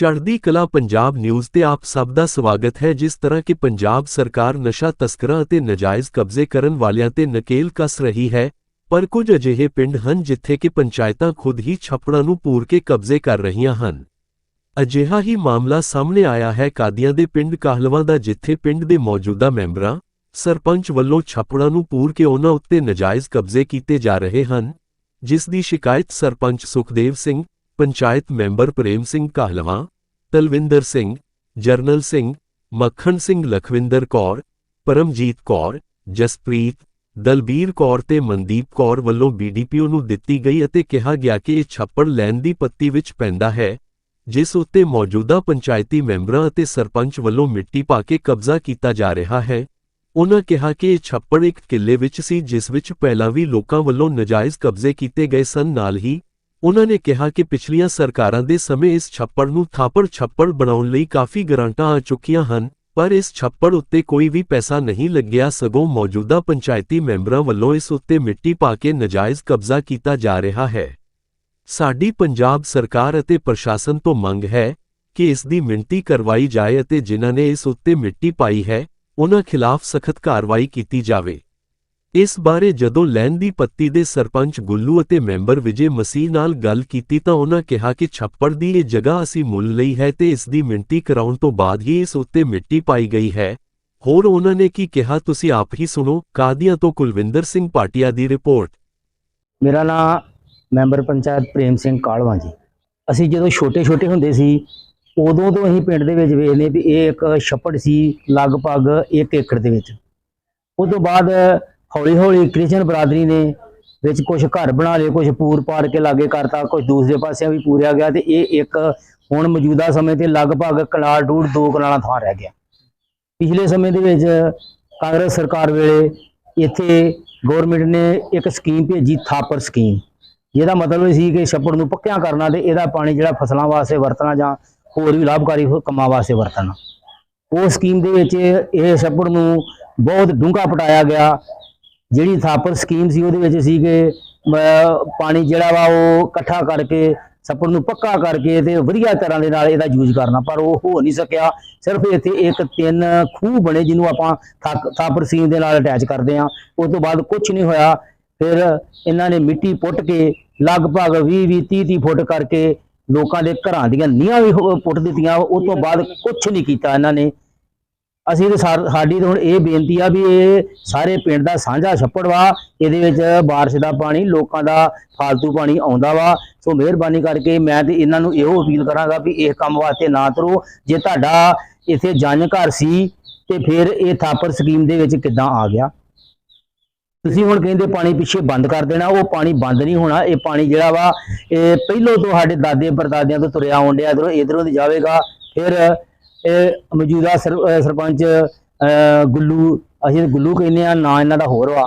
ਚੜ੍ਹਦੀ ਕਲਾ ਪੰਜਾਬ ਨਿਊਜ਼ ਤੇ ਆਪ ਸਭ ਦਾ ਸਵਾਗਤ ਹੈ, ਜਿਸ ਤਰ੍ਹਾਂ ਕਿ ਪੰਜਾਬ ਸਰਕਾਰ ਨਸ਼ਾ ਤਸਕਰਾਂ ਅਤੇ ਨਜਾਇਜ਼ ਕਬਜ਼ੇ ਕਰਨ ਵਾਲਿਆਂ ਤੇ ਨਕੇਲ ਕੱਸ ਰਹੀ ਹੈ, ਪਰ ਕੁਝ ਅਜਿਹੇ ਪਿੰਡ ਹਨ ਜਿੱਥੇ ਕਿ ਪੰਚਾਇਤਾਂ ਖੁਦ ਹੀ ਛੱਪੜਾਂ ਨੂੰ ਪੂਰ ਕੇ ਕਬਜ਼ੇ ਕਰ ਰਹੀਆਂ ਹਨ। ਅਜਿਹਾ ਹੀ ਮਾਮਲਾ ਸਾਹਮਣੇ ਆਇਆ ਹੈ, ਕਾਦੀਆਂ ਦੇ ਪਿੰਡ ਕਾਹਲਵਾਂ ਦਾ, ਜਿੱਥੇ ਪਿੰਡ ਦੇ ਮੌਜੂਦਾ ਮੈਂਬਰਾਂ, ਸਰਪੰਚ ਵੱਲੋਂ ਛੱਪੜਾਂ ਨੂੰ ਪੂਰ ਕੇ ਉਹਨਾਂ ਉੱਤੇ ਨਜਾਇਜ਼ ਕਬਜ਼ੇ ਕੀਤੇ ਜਾ ਰਹੇ ਹਨ, ਜਿਸ ਦੀ ਸ਼ਿਕਾਇਤ ਸਰਪੰਚ ਸੁਖਦੇਵ ਸਿੰਘ, ਪੰਚਾਇਤ ਮੈਂਬਰ ਪ੍ਰੇਮ ਸਿੰਘ ਕਾਹਲਵਾਂ ਤਲਵਿੰਦਰ ਸਿੰਘ, ਜਰਨਲ ਸਿੰਘ, ਮੱਖਣ ਸਿੰਘ ਲਖਵਿੰਦਰ ਕੌਰ, ਪਰਮਜੀਤ ਕੌਰ, ਜਸਪ੍ਰੀਤ, ਦਲਬੀਰ ਕੌਰ ਤੇ ਮਨਦੀਪ ਕੌਰ ਵੱਲੋਂ ਬੀਡੀਪੀਓ ਨੂੰ ਦਿੱਤੀ ਗਈ ਅਤੇ ਕਿਹਾ ਗਿਆ ਕਿ ਇਹ ਛੱਪੜ ਲੈਣ ਦੀ ਪੱਤੀ ਵਿੱਚ ਪੈਂਦਾ ਹੈ, ਜਿਸ ਉੱਤੇ ਮੌਜੂਦਾ ਪੰਚਾਇਤੀ ਮੈਂਬਰਾਂ ਅਤੇ ਸਰਪੰਚ ਵੱਲੋਂ ਮਿੱਟੀ ਪਾ ਕੇ ਕਬਜ਼ਾ ਕੀਤਾ ਜਾ ਰਿਹਾ ਹੈ। ਉਨ੍ਹਾਂ ਕਿਹਾ ਕਿ ਇਹ ਛੱਪੜ ਇੱਕ ਕਿੱਲੇ ਵਿੱਚ ਸੀ, ਜਿਸ ਵਿੱਚ ਪਹਿਲਾਂ ਵੀ ਲੋਕਾਂ ਵੱਲੋਂ ਨਜਾਇਜ਼ ਕਬਜ਼ੇ ਕੀਤੇ ਗਏ ਸਨ। ਨਾਲ ਹੀ ਉਨ੍ਹਾਂ ਨੇ ਕਿਹਾ ਕਿ ਪਿਛਲੀਆਂ ਸਰਕਾਰਾਂ ਦੇ ਸਮੇਂ ਇਸ ਛੱਪੜ ਨੂੰ ਥਾਪੜ ਛੱਪੜ ਬਣਾਉਣ ਲਈ ਕਾਫੀ ਗ੍ਰਾਂਟਾਂ ਆ ਚੁੱਕੀਆਂ ਹਨ, ਪਰ ਇਸ ਛੱਪੜ ਉੱਤੇ ਕੋਈ ਵੀ ਪੈਸਾ ਨਹੀਂ ਲੱਗਿਆ ਸਗੋਂ ਮੌਜੂਦਾ ਪੰਚਾਇਤੀ ਮੈਂਬਰਾਂ ਵੱਲੋਂ ਇਸ ਉੱਤੇ ਮਿੱਟੀ ਪਾ ਕੇ ਨਜਾਇਜ਼ ਕਬਜ਼ਾ ਕੀਤਾ ਜਾ ਰਿਹਾ ਹੈ। ਸਾਡੀ ਪੰਜਾਬ ਸਰਕਾਰ ਅਤੇ ਪ੍ਰਸ਼ਾਸਨ ਤੋਂ ਮੰਗ ਹੈ ਕਿ ਇਸ ਦੀ ਮਿਣਤੀ ਕਰਵਾਈ ਜਾਏ ਅਤੇ ਜਿਨ੍ਹਾਂ ਨੇ ਇਸ ਉੱਤੇ ਮਿੱਟੀ ਪਾਈ ਹੈ, ਉਹਨਾਂ ਖਿਲਾਫ ਸਖਤ ਕਾਰਵਾਈ ਕੀਤੀ ਜਾਵੇ। ਇਸ ਬਾਰੇ ਜਦੋਂ ਲੈਣ ਦੀ ਪੱਤੀ ਦੇ ਸਰਪੰਚ ਗੁੱਲੂ ਅਤੇ ਮੈਂਬਰ ਵਿਜੇ ਮਸੀਹ ਨਾਲ ਗੱਲ ਕੀਤੀ ਤਾਂ ਉਹਨਾਂ ਕਿਹਾ ਕਿ ਛੱਪੜ ਦੀ ਇਹ ਜਗ੍ਹਾ ਅਸੀਂ ਮੁੱਲ ਲਈ ਹੈ ਤੇ ਇਸ ਦੀ ਮਿਣਤੀ ਕਰਾਉਣ ਤੋਂ ਬਾਅਦ ਹੀ ਇਸ ਉੱਤੇ ਮਿੱਟੀ ਪਾਈ ਗਈ ਹੈ। ਹੋਰ ਉਨ੍ਹਾਂ ਨੇ ਕੀ ਕਿਹਾ ਤੁਸੀਂ ਆਪ ਹੀ ਸੁਣੋ। ਕਾਦੀਆਂ ਤੋਂ ਕੁਲਵਿੰਦਰ ਸਿੰਘ ਪਾਟਿਆ ਦੀ ਰਿਪੋਰਟ। ਮੇਰਾ ਨਾਮ ਮੈਂਬਰ ਪੰਚਾਇਤ ਪ੍ਰੇਮ ਸਿੰਘ ਕਾਲਵਾ ਜੀ। ਅਸੀਂ ਜਦੋਂ ਛੋਟੇ ਛੋਟੇ ਹੁੰਦੇ ਸੀ, ਉਦੋਂ ਤੋਂ ਅਸੀਂ ਪਿੰਡ ਦੇ ਵਿੱਚ ਵੇਖਦੇ ਵੀ ਇਹ ਇੱਕ ਛੱਪੜ ਸੀ ਲਗਭਗ 1 ਏਕੜ ਦੇ ਵਿੱਚ। ਉਸ ਤੋਂ ਬਾਅਦ ਹੌਲੀ ਹੌਲੀ ਕ੍ਰਿਸਚਨ ਬਰਾਦਰੀ ਨੇ ਵਿੱਚ ਕੁਝ ਘਰ ਬਣਾ ਲਏ ਕੁਝ ਪੂਰ ਪਾਰ ਕੇ ਲਾਗੇ ਕਰਤਾ ਕੁਝ ਦੂਸਰੇ ਪਾਸਿਆਂ ਵੀ ਪੂਰਿਆ ਗਿਆ ਤੇ ਇਹ ਇੱਕ ਹੁਣ ਮੌਜੂਦਾ ਸਮੇਂ ਤੇ ਲਗਭਗ ਕਨਾਲ ਡੂਢ ਦੋ ਕਨਾਲਾਂ ਥਾਂ ਰਹਿ ਗਿਆ। ਪਿਛਲੇ ਸਮੇਂ ਦੇ ਵਿੱਚ ਕਾਂਗਰਸ ਸਰਕਾਰ ਵੇਲੇ ਇੱਥੇ ਗਵਰਨਮੈਂਟ ਨੇ ਇੱਕ ਸਕੀਮ ਭੇਜੀ, ਥਾਪਰ ਸਕੀਮ ਜਿਹਦਾ ਮਤਲਬ ਇਹ ਸੀ ਕਿ ਛੱਪੜ ਨੂੰ ਪੱਕਿਆਂ ਕਰਨਾ ਤੇ ਇਹਦਾ ਪਾਣੀ ਜਿਹੜਾ ਫਸਲਾਂ ਵਾਸਤੇ ਵਰਤਣਾ ਜਾਂ ਹੋਰ ਵੀ ਲਾਭਕਾਰੀ ਕੰਮਾਂ ਵਾਸਤੇ ਵਰਤਣਾ। ਉਹ ਸਕੀਮ ਦੇ ਵਿੱਚ ਇਹ ਛੱਪੜ ਨੂੰ ਬਹੁਤ ਡੂੰਘਾ ਪਟਾਇਆ ਗਿਆ। ਜਿਹੜੀ ਥਾਪਰ ਸਕੀਮ ਸੀ ਉਹਦੇ ਵਿੱਚ ਸੀ ਕਿ ਪਾਣੀ ਜਿਹੜਾ ਵਾ ਉਹ ਇਕੱਠਾ ਕਰਕੇ ਛੱਪੜ ਨੂੰ ਪੱਕਾ ਕਰਕੇ ਤੇ ਵਧੀਆ ਤਰ੍ਹਾਂ ਦੇ ਨਾਲ ਇਹਦਾ ਯੂਜ਼ ਕਰਨਾ। ਪਰ ਉਹ ਹੋ ਨਹੀਂ ਸਕਿਆ। ਸਿਰਫ ਇੱਥੇ ਇੱਕ ਤਿੰਨ ਖੂਹ ਬਣੇ ਜਿਹਨੂੰ ਆਪਾਂ ਥਾਕ- ਥਾਪਰ ਸਕੀਮ ਦੇ ਨਾਲ ਅਟੈਚ ਕਰਦੇ ਆ ਉਸ ਤੋਂ ਬਾਅਦ ਕੁਝ ਨਹੀਂ ਹੋਇਆ। ਫਿਰ ਇਹਨਾਂ ਨੇ ਮਿੱਟੀ ਪੁੱਟ ਕੇ ਲਗਭਗ 20 20 30 30 ਫੁੱਟ ਕਰਕੇ ਲੋਕਾਂ ਦੇ ਘਰਾਂ ਦੀਆਂ ਨੀਹਾਂ ਵੀ ਪੁੱਟ ਦਿੱਤੀਆਂ। ਉਸ ਤੋਂ ਬਾਅਦ ਕੁਝ ਨਹੀਂ ਕੀਤਾ ਇਹਨਾਂ ਨੇ। ਅਸੀਂ ਤੇ ਸਾਡੀ ਤਾਂ ਹੁਣ ਇਹ ਬੇਨਤੀ ਆ ਵੀ ਇਹ ਸਾਰੇ ਪਿੰਡ ਦਾ ਸਾਂਝਾ ਛੱਪੜ ਵਾ, ਇਹਦੇ ਵਿੱਚ ਬਾਰਿਸ਼ ਦਾ ਪਾਣੀ, ਲੋਕਾਂ ਦਾ ਫालतू ਪਾਣੀ ਆਉਂਦਾ ਵਾ। ਸੋ ਮਿਹਰਬਾਨੀ ਕਰਕੇ ਮੈਂ ਤੇ ਇਹਨਾਂ ਨੂੰ ਇਹੋ ਅਪੀਲ ਕਰਾਂਗਾ ਵੀ ਇਹ ਕੰਮ ਵਾਸਤੇ ਨਾ ਤਰੋ। ਜੇ ਤੁਹਾਡਾ ਇੱਥੇ ਜੰਜ ਘਰ ਸੀ ਤੇ ਫਿਰ ਇਹ ਥਾਪਰ ਸਕੀਮ ਦੇ ਵਿੱਚ ਕਿੱਦਾਂ ਆ ਗਿਆ? ਤੁਸੀਂ ਹੁਣ ਕਹਿੰਦੇ ਪਾਣੀ ਪਿੱਛੇ ਬੰਦ ਕਰ ਦੇਣਾ, ਉਹ ਪਾਣੀ ਬੰਦ ਨਹੀਂ ਹੋਣਾ। ਇਹ ਪਾਣੀ ਜਿਹੜਾ ਵਾ, ਇਹ ਪਹਿਲੋਂ ਤੋਂ ਸਾਡੇ ਦਾਦੇ ਪਰਦਾਦਿਆਂ ਤੋਂ ਤੁਰਿਆ ਆਉਣ ਡਿਆ ਇਧਰੋਂ ਇਧਰੋਂ ਦੀ ਜਾਵੇਗਾ, ਫਿਰ ਇਹ ਮੌਜੂਦਾ ਸਰ- ਅਹ ਸਰਪੰਚ ਅਹ ਗੁੱਲੂ ਅਸੀਂ ਗੁੱਲੂ ਕਹਿੰਦੇ ਆ ਨਾ ਇਹਨਾਂ ਦਾ ਹੋਰ ਵਾ।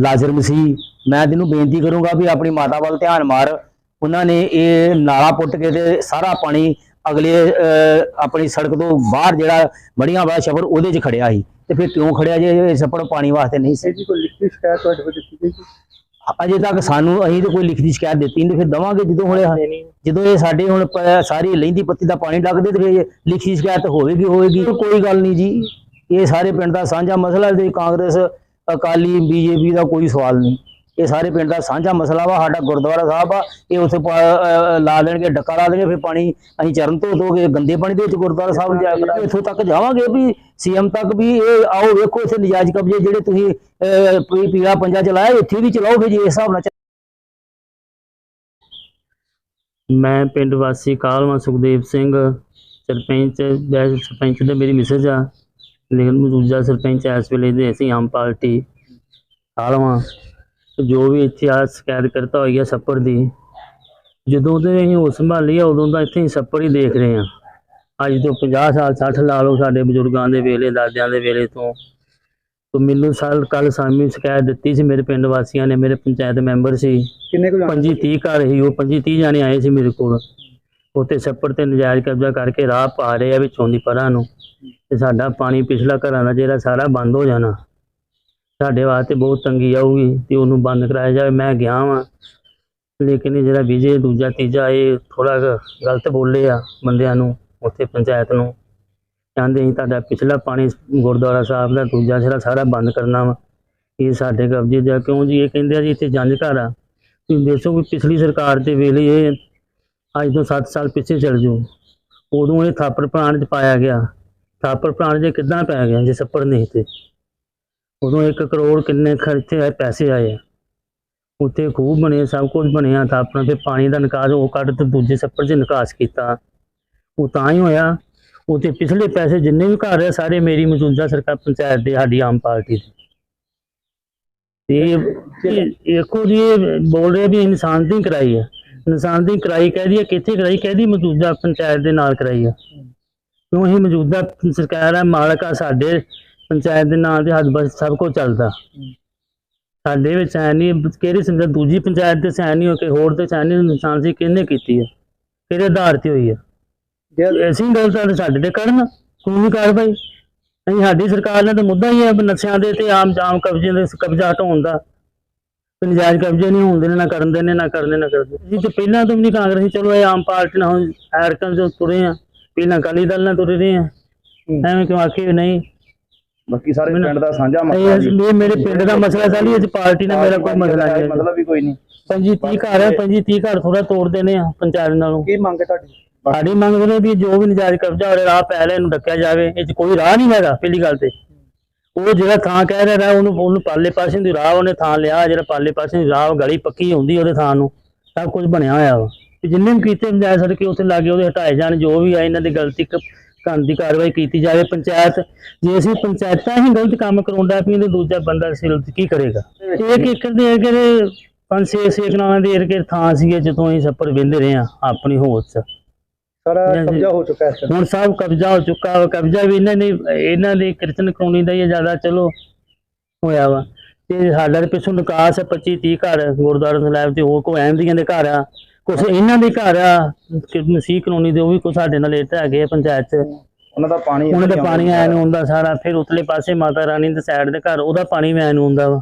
ਲਾਜ਼ਰ ਮਸੀਹ ਮੈਂ ਤੈਨੂੰ ਬੇਨਤੀ ਕਰੂੰਗਾ ਵੀ ਆਪਣੀ ਮਾਤਾ ਵੱਲ ਧਿਆਨ ਮਾਰ। ਉਹਨਾਂ ਨੇ ਇਹ ਨਾਲਾ ਪੁੱਟ ਕੇ ਤੇ ਸਾਰਾ ਪਾਣੀ ਅਗਲੇ ਅਹ, ਆਪਣੀ ਸੜਕ ਤੋਂ ਬਾਹਰ ਜਿਹੜਾ ਬੜੀਆਂ ਵਾਲਾ ਛੱਪੜ ਉਹਦੇ 'ਚ ਖੜਿਆ ਸੀ। ਤੇ ਫਿਰ ਕਿਉਂ ਖੜਿਆ ਜੇ ਇਹ ਛੱਪੜ ਪਾਣੀ ਵਾਸਤੇ ਨਹੀਂ ਸੀ? ਜੀ ਕੋਈ ਲਿਖਤੀ ਸ਼ਿਕਾਇਤ ਤੁਹਾਡੇ ਕੋਲ ਦਿੱਤੀ ਗਈ ਸੀ? ਅਜੇ ਤੱਕ ਸਾਨੂੰ ਅਸੀਂ ਤਾਂ ਕੋਈ ਲਿਖਤੀ ਸ਼ਿਕਾਇਤ ਦਿੱਤੀ ਨਹੀਂ ਤੇ ਫਿਰ ਦਵਾਂਗੇ ਜਦੋਂ ਹੁਣ ਜਦੋਂ ਇਹ ਸਾਡੇ ਹੁਣ ਸਾਰੀ ਲਹਿੰਦੀ ਪੱਤੀ ਦਾ ਪਾਣੀ ਲੱਗਦੇ ਤੇ ਫਿਰ ਲਿਖਤੀ ਸ਼ਿਕਾਇਤ ਹੋਵੇਗੀ ਹੋਵੇਗੀ। ਕੋਈ ਗੱਲ ਨਹੀਂ ਜੀ। ਇਹ ਸਾਰੇ ਪਿੰਡ ਦਾ ਸਾਂਝਾ ਮਸਲਾ ਤੇ ਕਾਂਗਰਸ ਅਕਾਲੀ ਬੀਜੇਪੀ ਦਾ ਕੋਈ ਸਵਾਲ ਨਹੀਂ। ਇਹ ਸਾਰੇ ਪਿੰਡ ਦਾ ਸਾਂਝਾ ਮਸਲਾ ਵਾ ਸਾਡਾ ਗੁਰਦੁਆਰਾ ਸਾਹਿਬ ਆ ਇਹ ਉੱਥੇ ਲਾ ਦੇਣਗੇ ਡੱਕਾ ਲਾ ਦੇਣਗੇ ਫਿਰ ਪਾਣੀ ਅਸੀਂ ਚਰਨ ਤੋਂ ਧੋ ਗੰਦੇ ਪਾਣੀ ਦੇ ਵਿੱਚ ਗੁਰਦੁਆਰਾ ਸਾਹਿਬ ਨੂੰ ਜਾਇਆ ਕਰਾਂਗੇ। ਇੱਥੋਂ ਤੱਕ ਜਾਵਾਂਗੇ ਵੀ ਸੀਐਮ ਤੱਕ ਵੀ ਇਹ ਆਓ ਵੇਖੋ ਇੱਥੇ ਨਜਾਇਜ਼ ਕਬਜ਼ੇ ਜਿਹੜੇ ਤੁਸੀਂ ਅਹ, ਪੰਜਾ ਚਲਾਇਆ ਇੱਥੇ ਵੀ ਚਲਾਓ ਫਿਰ ਇਸ ਹਿਸਾਬ ਨਾਲ ਮੈਂ ਪਿੰਡ ਵਾਸੀ ਕਾਲਵਾ ਸੁਖਦੇਵ ਸਿੰਘ ਸਰਪੰਚ ਵੈਸੇ ਸਰਪੰਚ ਤੇ ਮੇਰੀ ਮਿਸਜ ਆ ਲੇਕਿਨ ਮੌਜੂਦਾ ਸਰਪੰਚ ਇਸ ਵੇਲੇ ਦੇ ਅਸੀਂ ਆਮ ਪਾਰਟੀ ਕਾਲਵਾ। ਜੋ ਵੀ ਇੱਥੇ ਆ ਸ਼ਿਕਾਇਤ ਕਰਤਾ ਹੋਈ ਆ ਛੱਪੜ ਦੀ ਜਦੋਂ ਦੇ ਅਸੀਂ ਹੋਸ਼ ਸੰਭਾਲੀ ਆ ਉਦੋਂ ਦਾ ਇੱਥੇ ਹੀ ਛੱਪੜ ਹੀ ਦੇਖ ਰਹੇ ਆ ਅੱਜ ਤੋਂ 50 ਸਾਲ 60 ਲਾ ਲਓ ਸਾਡੇ ਬਜ਼ੁਰਗਾਂ ਦੇ ਵੇਲੇ ਦਾਦਿਆਂ ਦੇ ਵੇਲੇ ਤੋਂ। ਤੋਂ ਮੈਨੂੰ ਸਾਲ ਕੱਲ ਸਾਮੀ ਸ਼ਿਕਾਇਤ ਦਿੱਤੀ ਸੀ ਮੇਰੇ ਪਿੰਡ ਵਾਸੀਆਂ ਨੇ ਮੇਰੇ ਪੰਚਾਇਤ ਮੈਂਬਰ ਸੀ। ਕਿੰਨੇ ਕੁ ਜਾਣੇ? ਪੰਜੀ 30 ਘਰ ਸੀ ਉਹ ਪੰਜੀ 30 ਜਾਣੇ ਆਏ ਸੀ ਮੇਰੇ ਕੋਲ। ਉੱਥੇ ਛੱਪੜ ਤੇ ਨਜਾਇਜ਼ ਕਬਜ਼ਾ ਕਰਕੇ ਰਾਹ ਪਾ ਰਹੇ ਆ ਵਿੱਚੋਂ ਦੀ ਪਰਾਂ ਨੂੰ। ਤੇ ਸਾਡਾ ਪਾਣੀ ਪਿਛਲਾ ਘਰਾਂ ਦਾ ਜਿਹੜਾ ਸਾਰਾ ਬੰਦ ਹੋ ਜਾਣਾ। ਸਾਡੇ ਵਾਸਤੇ ਬਹੁਤ ਤੰਗੀ ਆਊਗੀ ਤੇ ਉਹਨੂੰ ਬੰਦ ਕਰਾਇਆ ਜਾਵੇ, ਮੈਂ ਗਿਆ ਵਾਂ। ਲੇਕਿਨ ਇਹ ਜਿਹੜਾ ਵਿਜੇ, ਦੂਜਾ, ਤੀਜਾ, ਇਹ ਥੋੜਾ ਗਲਤ ਬੋਲੇ ਆ ਬੰਦਿਆਂ ਨੂੰ, ਉੱਥੇ ਪੰਚਾਇਤ ਨੂੰ। ਕਹਿੰਦੇ ਅਸੀਂ ਤੁਹਾਡਾ ਪਿਛਲਾ ਪਾਣੀ ਗੁਰਦੁਆਰਾ ਸਾਹਿਬ ਦਾ, ਦੂਜਾ ਜਿਹੜਾ ਸਾਰਾ ਬੰਦ ਕਰਨਾ ਵਾ। ਇਹ ਸਾਡੇ ਕਬਜ਼ੇ ਦਾ ਕਿਉਂ ਜੀ? ਇਹ ਕਹਿੰਦੇ ਆ ਜੀ ਇੱਥੇ ਜੰਜ ਘਰ ਆ। ਤੁਸੀਂ ਦੇਖੋ ਕਿ ਪਿਛਲੀ ਸਰਕਾਰ ਦੇ ਵੇਲੇ ਇਹ ਅੱਜ ਤੋਂ 7 ਸਾਲ ਪਿੱਛੇ ਚੱਲ ਜਾਓ। ਉਦੋਂ ਇਹ ਥਾਪਰ ਪ੍ਰਾਂਤ ਚ ਪਾਇਆ ਗਿਆ। ਥਾਪਰ ਪ੍ਰਾਂਤ ਜੇ ਕਿੱਦਾਂ ਪੈ ਗਿਆ ਜੇ ਛੱਪੜ ਨਹੀਂ ਤੇ? ਉਦੋਂ 1 ਕਰੋੜ ਕਿੰਨੇ ਖਰਚੇ ਆਏ, ਪੈਸੇ ਆਏ। ਆ ਉੱਥੇ ਬਣੇ, ਸਭ ਕੁਝ ਬਣਿਆ ਤਾਂ ਆਪਣਾ ਫਿਰ ਪਾਣੀ ਦਾ ਨਿਕਾਸ ਉਹ ਕੱਢ ਤੇ ਦੂਜੇ ਛੱਪੜ 'ਚ ਨਿਕਾਸ ਕੀਤਾ। ਉਹ ਤਾਂ ਹੀ ਹੋਇਆ, ਉੱਥੇ ਪਿਛਲੇ ਪੈਸੇ ਜਿੰਨੇ ਵੀ ਘਰ ਆ, ਸਾਰੇ ਮੇਰੀ ਮੌਜੂਦਾ ਸਰਕਾਰ ਪੰਚਾਇਤ ਦੇ, ਸਾਡੀ ਆਮ ਪਾਰਟੀ ਦੇ। ਤੇ ਇਹ- ਜੀ ਬੋਲ ਰਹੇ ਵੀ ਇਨਸਾਨ ਦੀ ਕਰਾਈ ਹੈ ਇਨਸਾਨ ਦੀ ਕਰਾਈ ਕਹਦੀ ਹੈ ਕਿੱਥੇ ਕਰਾਈ? ਕਹਦੀ ਮੌਜੂਦਾ ਪੰਚਾਇਤ ਦੇ ਨਾਲ ਕਰਾਈ ਹੈ ਕਿਉਂ ਇਹ ਮੌਜੂਦਾ ਸਰਕਾਰ ਹੈ ਮਾਲਕ ਆ ਸਾਡੇ ਪੰਚਾਇਤ ਦੇ ਨਾਲ ਦੇ ਹੱਥ ਬਸ ਸਭ ਕੁਝ ਚੱਲਦਾ। ਸਾਡੇ ਵਿੱਚ ਐ ਨਹੀਂ ਕਿਹੜੀ ਸੰਗਤ ਦੂਜੀ ਪੰਚਾਇਤ ਤੇ ਸੈਨ ਨਹੀਂ ਹੋ ਕੇ ਹੋਰ ਤੇ ਸੈਨ ਨਹੀਂ ਇਨਸਾਨ ਸੀ ਕਿਹਨੇ ਕੀਤੀ ਹੈ ਕਿਹਦੇ ਆਧਾਰ ਤੇ ਹੋਈ ਹੈ ਜੇ ਅਸੀਂ ਗੱਲ ਤਾਂ ਸਾਡੇ ਤੇ ਕਰਨ ਕਾਨੂੰਨੀ ਕਾਰਵਾਈ ਨਹੀਂ ਸਾਡੀ ਸਰਕਾਰ ਨੇ ਤਾਂ ਮੁੱਦਾ ਹੀ ਹੈ ਨਸ਼ਿਆਂ ਦੇ ਤੇ ਆਮ ਆਮ ਕਬਜ਼ੇ ਦੇ ਕਬਜ਼ਾ ਹਟਾਉਣ ਦਾ। ਨਜਾਇਜ਼ ਕਬਜ਼ੇ ਨਹੀਂ ਹੋਣ ਦੇਣੇ ਨਾ ਕਰਨ ਦੇਣੇ ਨਾ ਕਰਨੇ ਨਾ ਕਰਦੇ। ਜੀ ਤੇ ਪਹਿਲਾਂ ਤੋਂ ਵੀ ਨਹੀਂ ਕਾਂਗਰਸੀ ਚਲੋ ਇਹ ਆਮ ਪਾਰਟੀ ਨਾਲ ਹੁਣ ਐਰਕਨ ਜੋ ਤੁਰੇ ਆ। ਪਹਿਲਾਂ ਅਕਾਲੀ ਦਲ ਨਾਲ ਤੁਰੇ ਰਹੇ ਆ। ਐਵੇਂ ਕਿਉਂ ਆਖੇ ਵੀ ਨਹੀਂ? ਬਾਕੀ ਸਾਰੇ ਪਿੰਡ ਦਾ ਸਾਂਝਾ ਮਸਲਾ ਜੀ। ਇਹ ਮੇਰੇ ਪਿੰਡ ਦਾ ਮਸਲਾ ਸਾਲੀ 'ਚ ਪਾਰਟੀ ਨਾਲ ਮੇਰਾ ਕੋਈ ਮਸਲਾ ਨਹੀਂ ਮਤਲਬ ਵੀ ਕੋਈ ਨਹੀਂ। ਪੰਜੀ 30 ਘਰ ਹੈ ਪੰਜੀ 30 ਘਰ ਥੋੜਾ ਤੋੜ ਦੇਣੇ ਆ ਪੰਚਾਇਤ ਨਾਲੋਂ। ਕੀ ਮੰਗ ਹੈ ਤੁਹਾਡੀ? ਸਾਡੀ ਮੰਗ ਇਹ ਵੀ ਜੋ ਵੀ ਨਜਾਇਜ਼ ਕਬਜ਼ਾ ਹੋ ਰਿਹਾ ਰਾਹ ਪਹਿਲੇ ਇਹਨੂੰ ਡੱਕਿਆ ਜਾਵੇ। ਇਹ 'ਚ ਕੋਈ ਰਾਹ ਨਹੀਂ ਹੈਗਾ ਪਹਿਲੀ ਗੱਲ ਤੇ। ਉਹ ਜਿਹੜਾ ਥਾਂ ਕਹਿ ਰਿਹਾ ਉਹਨੂੰ ਉਹਨੂੰ ਪਾਲੇ ਪਾਸੇ ਦੀ ਰਾਹ ਉਹਨੇ ਥਾਂ ਲਿਆ ਜਿਹੜਾ ਪਾਲੇ ਪਾਸੇ ਦੀ ਰਾਹ ਗਲੀ ਪੱਕੀ ਹੁੰਦੀ ਉਹਦੇ ਥਾਂ ਨੂੰ ਸਭ ਕੁਝ ਬਣਿਆ ਹੋਇਆ ਵਾ। ਜਿੰਨੇ ਵੀ ਕੀਤੇ ਨਜਾਇਜ਼ ਸੜਕੇ ਉੱਥੇ ਲਾਗੇ ਉਹਦੇ ਹਟਾਏ ਜਾਣ ਜੋ ਵੀ ਆ ਇਹਨਾਂ ਦੀ ਗਲਤੀ ਕ- ਕਰਨ ਦੀ ਕਾਰਵਾਈ ਕੀਤੀ ਜਾਵੇ ਪੰਚਾਇਤ ਜੇ ਅਸੀਂ ਪੰਚਾਇਤਾਂ ਹੀ ਗਲਤ ਕੰਮ ਕਰਾਉਂਦਾ ਪਈ ਤੇ ਦੂਜਾ ਬੰਦਾ ਸਿਰ ਕੀ ਕਰੇਗਾ ਇੱਕ ਏਕੜ ਦੇ ਅਗਰ ਪੰਜ ਛੇ ਛੇ ਕਨਾਲਾਂ ਦੇ ਏਰਕੇ ਥਾਂ ਸੀਗੇ ਜਦੋਂ ਅਸੀਂ ਛੱਪੜ ਵਿੰਦੇ ਰਹੇ ਆ ਆਪਣੀ ਹੋਸ਼ 'ਚ ਸਾਰਾ ਜੀ, ਜੀ। ਕਬਜ਼ਾ ਹੋ ਚੁੱਕਾ ਹੈ। ਹੁਣ ਸਭ ਕਬਜ਼ਾ ਹੋ ਚੁੱਕਾ ਵਾ ਕਬਜ਼ਾ ਵੀ ਇਹਨਾਂ ਨੇ ਇਹਨਾਂ ਦੇ ਕੀਰਤਨ ਕਰਾਉਣੀ ਦਾ ਹੀ ਜ਼ਿਆਦਾ ਚਲੋ ਹੋਇਆ ਵਾ ਤੇ ਸਾਡਾ ਪਿੱਛੋਂ ਨਿਕਾਸ ਹੈ 25 30 ਘਰ ਗੁਰਦੁਆਰਾ ਸਾਹਿਬ ਤੇ ਹੋਰ ਕੋਈ ਐਂਦੀਆਂ ਦੇ ਘਰ ਆ ਕੁਛ ਇਹਨਾਂ ਦੇ ਘਰ ਆ ਕਿ ਮਸੀਹ ਕਲੋਨੀ ਦੇ ਉਹ ਵੀ ਕੁਛ ਸਾਡੇ ਨਾਲ ਇੱਥੇ ਹੈਗੇ ਆ ਪੰਚਾਇਤ ਚ। ਉਹਨਾਂ ਦਾ ਪਾਣੀ ਉਹਨਾਂ ਦਾ ਪਾਣੀ ਆਇਆ ਨੂੰ ਹੁੰਦਾ ਸਾਰਾ ਫਿਰ ਉਤਲੇ ਪਾਸੇ ਮਾਤਾ ਰਾਣੀ ਦੇ ਸਾਈਡ ਦੇ ਘਰ ਉਹਦਾ ਪਾਣੀ ਵੀ ਆਇਆ ਨੂੰ ਹੁੰਦਾ ਵਾ।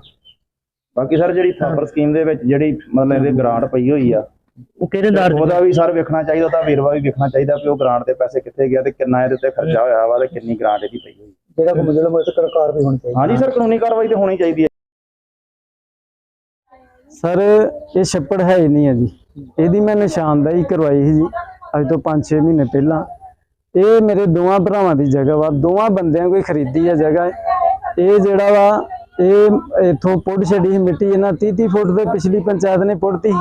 ਬਾਕੀ ਸਰ ਜਿਹੜੀ ਥਾਪਰ ਸਕੀਮ ਦੇ ਵਿੱਚ ਜਿਹੜੀ ਮਤਲਬ ਇਹਦੇ ਗ੍ਰਾਂਟ ਪਈ ਹੋਈ ਆ ਉਹ ਕਿਹੜੇ ਦਰ ਉਹਦਾ ਵੀ ਸਰ ਵੇਖਣਾ ਚਾਹੀਦਾ ਉਹਦਾ ਵੇਰਵਾ ਵੀ ਵੇਖਣਾ ਚਾਹੀਦਾ ਵੀ ਉਹ ਗ੍ਰਾਂਟ ਦੇ ਪੈਸੇ ਕਿੱਥੇ ਗਿਆ ਤੇ ਕਿੰਨਾ ਇਹਦੇ ਉੱਤੇ ਖਰਚਾ ਹੋਇਆ ਵਾ ਤੇ ਕਿੰਨੀ ਗ੍ਰਾਂਟ ਇਹਦੀ ਪਈ ਹੋਈ। ਜਿਹੜਾ ਕੋਈ ਮੁਜਰਮ ਤੇ ਸਰਕਾਰ ਵੀ ਹੋਣੀ ਚਾਹੀਦੀ ਹਾਂਜੀ ਸਰ ਕਾਨੂੰਨੀ ਕਾਰਵਾਈ ਤੇ ਹੋਣੀ ਚਾਹੀਦੀ ਹੈ ਸਰ ਇਹ ਛੱਪੜ ਹੈ ਹੀ ਨਹੀਂ ਹੈ ਜੀ ਇਹਦੀ ਮੈਂ ਨਿਸ਼ਾਨਦਾਈ ਕਰਵਾਈ ਸੀ ਜੀ, ਅੱਜ ਤੋਂ 5-6 ਮਹੀਨੇ ਪਹਿਲਾਂ। ਇਹ ਮੇਰੇ ਦੋਵਾਂ ਭਰਾਵਾਂ ਦੀ ਜਗ੍ਹਾ ਵਾ, ਦੋਵਾਂ ਬੰਦਿਆਂ ਕੋਈ ਖਰੀਦੀ ਆ ਜਗ੍ਹਾ। ਇਹ ਜਿਹੜਾ ਵਾ, ਇਹ ਇਥੋਂ ਪੁੱਟ ਛੱਡੀ ਸੀ ਮਿੱਟੀ, ਇਹਨਾਂ 30-30 ਫੁੱਟ ਦੇ ਪਿਛਲੀ ਪੰਚਾਇਤ ਨੇ ਪੁੱਟਤੀ।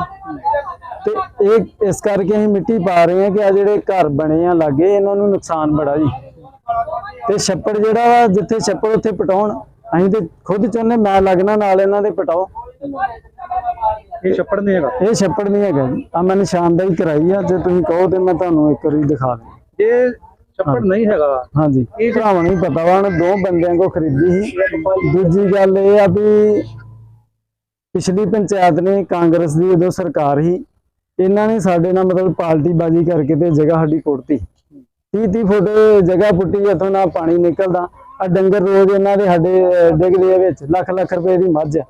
ਤੇ ਇਹ ਇਸ ਕਰਕੇ ਅਸੀਂ ਮਿੱਟੀ ਪਾ ਰਹੇ ਹਾਂ ਕਿ ਆ ਜਿਹੜੇ ਘਰ ਬਣੇ ਆ ਲਾਗੇ, ਇਹਨਾਂ ਨੂੰ ਨੁਕਸਾਨ ਬੜਾ ਜੀ। ਤੇ ਛੱਪੜ ਜਿਹੜਾ ਵਾ, ਜਿੱਥੇ ਛੱਪੜ ਉੱਥੇ ਪਟਾਉਣ, ਅਸੀਂ ਤੇ ਖੁਦ ਚਾਹੁੰਦੇ ਮੈਂ ਲੱਗਣਾ ਨਾਲ ਇਹਨਾਂ ਦੇ ਪਟਾਓ। ਇਹ ਛੱਪੜ ਨਹੀਂ ਹੈਗਾ? ਇਹ ਛੱਪੜ ਨਹੀਂ ਹੈਗਾ ਜੀ। ਆ ਮੈਂ ਨਿਸ਼ਾਨਦਾਈ ਕਰਾਈ ਆ ਜੇ ਤੁਸੀਂ ਕਹੋ ਤੇ ਮੈਂ ਤੁਹਾਨੂੰ ਇੱਕ ਵਾਰੀ ਦਿਖਾ ਦਿਆਂ। ਜੇ ਛੱਪੜ ਨਹੀਂ ਹੈਗਾ ਹਾਂਜੀ। ਇਹ ਭਰਾਵਾਂ ਨੂੰ ਪਤਾ ਵਾ ਉਹਨੇ ਦੋ ਬੰਦਿਆਂ ਕੋ ਖਰੀਦੀ ਸੀ। ਦੂਜੀ ਗੱਲ ਇਹ ਆ ਵੀ ਪਿਛਲੀ ਪੰਚਾਇਤ ਨੇ ਕਾਂਗਰਸ ਦੀ ਉਦੋਂ ਸਰਕਾਰ ਸੀ। ਇਹਨਾਂ ਨੇ ਸਾਡੇ ਨਾਲ ਮਤਲਬ ਪਾਰਟੀ ਬਾਜੀ ਕਰਕੇ ਤੇ ਜਗ੍ਹਾ ਸਾਡੀ ਕੁੱਟਤੀ। 30 30 ਫੁੱਟ ਜਗ੍ਹਾ ਪੁੱਟੀ ਇੱਥੋਂ ਨਾ ਪਾਣੀ ਨਿਕਲਦਾ। ਆ ਡੰਗਰ ਰੋਜ਼ ਇਹਨਾਂ ਦੇ ਸਾਡੇ ਡਿੱਗਦੇ ਵਿੱਚ। ਲੱਖ ਲੱਖ ਰੁਪਏ ਦੀ ਮੱਝ ਆ।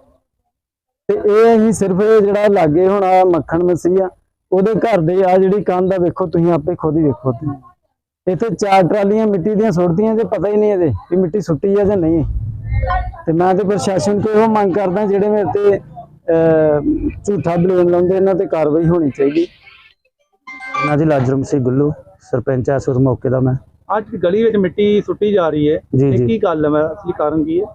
ਤੇ ਇਹ ਅਸੀਂ ਸਿਰਫ ਇਹ ਜਿਹੜਾ ਲਾਗੇ ਹੁਣ ਆ ਮੱਖਣ ਮਸੀ ਆ ਉਹਦੇ ਘਰ ਦੇ ਆ ਜਿਹੜੀ ਕੰਧ ਆ ਵੇਖੋ ਤੁਸੀਂ ਆਪੇ ਖੁਦ ਹੀ ਵੇਖੋ ਇੱਥੇ ਚਾਰ ਟਰਾਲੀਆਂ ਮਿੱਟੀ ਦੀਆਂ ਸੁੱਟਦੀਆਂ ਜੇ ਪਤਾ ਹੀ ਨਹੀਂ ਇਹਦੇ ਕਿ ਮਿੱਟੀ ਸੁੱਟੀ ਆ ਜਾਂ ਨਹੀਂ। ਤੇ ਮੈਂ ਤੇ ਪ੍ਰਸ਼ਾਸਨ ਤੋਂ ਇਹੋ ਮੰਗ ਕਰਦਾ ਜਿਹੜੇ ਮੇਰੇ ਤੇ ਝੂਠਾ ਬਲੇਮ ਲਾਉਂਦੇ ਇਹਨਾਂ ਤੇ ਕਾਰਵਾਈ ਹੋਣੀ ਚਾਹੀਦੀ। ਨਾ ਜੀ ਲਾਜਰਮ ਸਿੰਘ ਗੁੱਲੂ ਸਰਪੰਚ ਆ ਉਸ ਮੌਕੇ ਦਾ ਮੈਂ। ਅੱਜ ਗਲੀ ਵਿੱਚ ਮਿੱਟੀ ਸੁੱਟੀ ਜਾ ਰਹੀ ਹੈ। ਇਹ। ਕੀ ਗੱਲ ਹੈ? ਮੈਂ ਅਸਲੀ ਕਾਰਨ ਕੀ ਹੈ?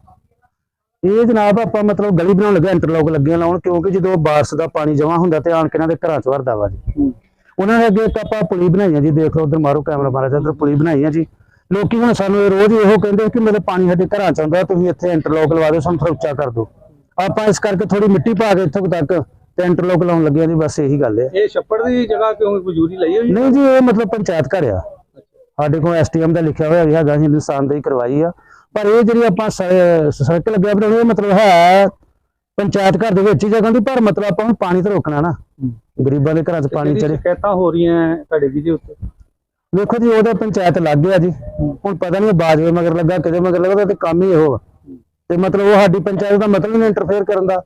ਇਹ ਜਨਾਬ ਆਪਾਂ ਮਤਲਬ ਗਲੀ ਬਣਾਉਣ ਲੱਗੇ ਇੰਟਰਲੋਕ ਲੱਗੀਆਂ ਲਾਉਣ ਕਿਉਂਕਿ ਜਦੋਂ ਬਾਰਿਸ਼ ਦਾ ਪਾਣੀ ਜਮਾ ਹੁੰਦਾ ਤੇ ਆਣ ਕੇ ਇਹਨਾਂ ਦੇ ਘਰਾਂ 'ਚ ਵਰਦਾ ਵਾ ਜੀ। ਉਹਨਾਂ ਨੇ ਅੱਗੇ ਇੱਕ ਆਪਾਂ ਪੁਲੀ ਬਣਾਈ ਆ ਜੀ ਦੇਖ ਲਓ ਉਧਰ ਮਾਰੋ ਕੈਮਰਾ ਮਾਰਾ ਜਾਂ ਉਧਰ ਪੁਲੀ ਬਣਾਈ ਆ ਜੀ। ਲੋਕੀ ਹੁਣ ਸਾਨੂੰ ਇਹ ਰੋਜ਼ ਇਹੋ ਕਹਿੰਦੇ ਕਿ ਮਤਲਬ ਪਾਣੀ ਸਾਡੇ ਘਰਾਂ 'ਚ ਆਉਂਦਾ ਤੁਸੀਂ ਇੱਥੇ ਇੰਟਰਲੋਕ ਲਵਾ ਦਿਓ ਸਾਨੂੰ ਉੱਚਾ ਕਰ ਦਿਓ। ਆਪਾਂ ਇਸ ਕਰਕੇ ਥੋੜੀ ਮਿੱਟੀ ਪਾ ਕੇ ਇੱਥੋਂ ਤੱਕ ਤੇ ਇੰਟਰਲੋਕ ਲਾਉਣ ਲੱਗੇ ਆ ਜੀ ਬਸ ਇਹੀ ਗੱਲ ਹੈ ਇਹ ਛੱਪੜ ਦੀ ਜਗ੍ਹਾ ਕਿਉਂ ਮਨਜ਼ੂਰੀ ਲਈ ਹੋਈ? ਹੈ ਨਹੀਂ ਜੀ ਇਹ ਮਤਲਬ ਪੰਚਾਇਤ ਘਰ ਆ। ਸਾਡੇ ਕੋਲ ਐਸਟੀਐਮ ਦਾ ਲਿਖਿਆ ਹੋਇਆ ਹੈਗਾ ਅਸੀਂ ਨਿਸ਼ਾਨਦੇਹੀ ਕਰਵਾਈ ਆ। ਪਰ ਇਹ ਜਿਹੜੀ ਆਪਾਂ ਸੜਕ ਲੱਗਿਆ ਬਣਾਉਣੀ ਮਤਲਬ ਹੈ ਪੰਚਾਇਤ ਘਰ ਦੇ ਵਿੱਚ ਹੀ ਜਗ੍ਹਾ ਦੀ ਪਰ ਮਤਲਬ ਆਪਾਂ ਹੁਣ ਪਾਣੀ ਤਾਂ ਰੋਕਣਾ ਨਾ। ਗਰੀਬਾਂ ਦੇ ਘਰਾਂ 'ਚ ਪਾਣੀ ਚੜੇ ਸ਼ਿਕਾਇਤਾਂ ਹੋ ਰਹੀਆਂ ਤੁਹਾਡੇ ਵੀ ਦੇ ਉੱਤੇ? ਵੇਖੋ ਜੀ ਉਹਦਾ ਪੰਚਾਇਤ ਲੱਗ ਗਿਆ ਜੀ। ਹੁਣ ਪਤਾ ਨਹੀਂ ਬਾਜਵੇ ਮਗਰ ਲੱਗਾ ਕਿਤੇ ਮਗਰ ਲੱਗਾ ਤੇ ਕੰਮ ਹੀ ਇਹੋ। ਤੇ ਮਤਲਬ ਉਹ ਸਾਡੀ ਪੰਚਾਇਤ ਦਾ ਮਤਲਬ ਨਹੀਂ ਇੰਟਰਫੇਅਰ ਕਰਨ ਦਾ।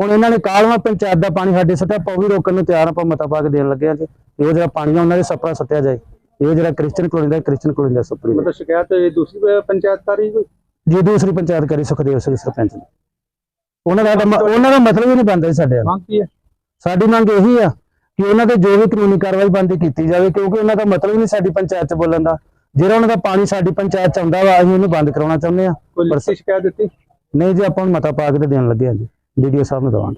ਹੁਣ ਇਹਨਾਂ ਨੇ ਕਾਲਵਾ ਪੰਚਾਇਤ ਦਾ ਪਾਣੀ ਸਾਡੇ ਸੱਟਿਆ ਪਾਉ ਵੀ ਰੋਕਣ ਨੂੰ ਤਿਆਰ ਆਪਾਂ ਮਤਾ ਪਾ ਕੇ ਦੇਣ ਲੱਗੇ ਆ ਕਿ ਇਹੋ ਜਿਹੜਾ ਪਾਣੀ ਆ ਉਹਨਾਂ ਦੇ ਸਪਰਾ ਸੱਟਿਆ ਜਾਏ। ਇਹ ਜਿਹੜਾ ਕ੍ਰਿਸਚਨ ਕਲੋਨੀ ਦਾ ਕ੍ਰਿਸਚਨ ਕਲੋਨੀ ਦਾ ਸਪਰੀ ਮਤਲਬ ਸ਼ਿਕਾਇਤ ਇਹ ਦੂਸਰੀ ਪੰਚਾਇਤ ਕਰ ਰਹੀ ਕੋਈ? ਜੀ ਦੂਸਰੀ ਪੰਚਾਇਤ ਕਰੀ ਸੁਖਦੇਵ ਸਿੰਘ ਸਰਪੰਚ ਨੇ ਉਹਨਾਂ ਦਾ ਉਹਨਾਂ ਦਾ ਮਤਲਬ ਹੀ ਨਹੀਂ ਬਣਦਾ ਸਾਡੇ ਨਾਲ ਮੰਗ ਕੀ ਹੈ? ਸਾਡੀ ਮੰਗ ਇਹੀ ਆ ਕਿ ਉਹਨਾਂ ਤੇ ਜੋ ਵੀ ਕਾਨੂੰਨੀ ਕਾਰਵਾਈ ਬੰਦੀ ਕੀਤੀ ਜਾਵੇ ਕਿਉਂਕਿ ਉਹਨਾਂ ਦਾ ਮਤਲਬ ਹੀ ਨਹੀਂ ਸਾਡੀ ਪੰਚਾਇਤ 'ਚ ਬੋਲਣ ਦਾ। ਜਿਹੜਾ ਉਹਨਾਂ ਦਾ ਪਾਣੀ ਸਾਡੀ ਪੰਚਾਇਤ 'ਚ ਆਉਂਦਾ ਵਾ ਅਸੀਂ ਉਹਨੂੰ ਬੰਦ ਕਰਾਉਣਾ ਚਾਹੁੰਦੇ ਆ ਕੋਈ ਲਿਖਤੀ ਸ਼ਿਕਾਇਤ ਦਿੱਤੀ? ਨਹੀਂ ਜੀ ਆਪਾਂ ਮਤਾ ਪਾ ਕੇ ਤੇ ਦੇਣ ਲੱਗੇ ਆ ਜੀ। ਵੀਡੀਓ ਸਾਹਿਬ ਨੂੰ ਦਵਾਂਗੇ।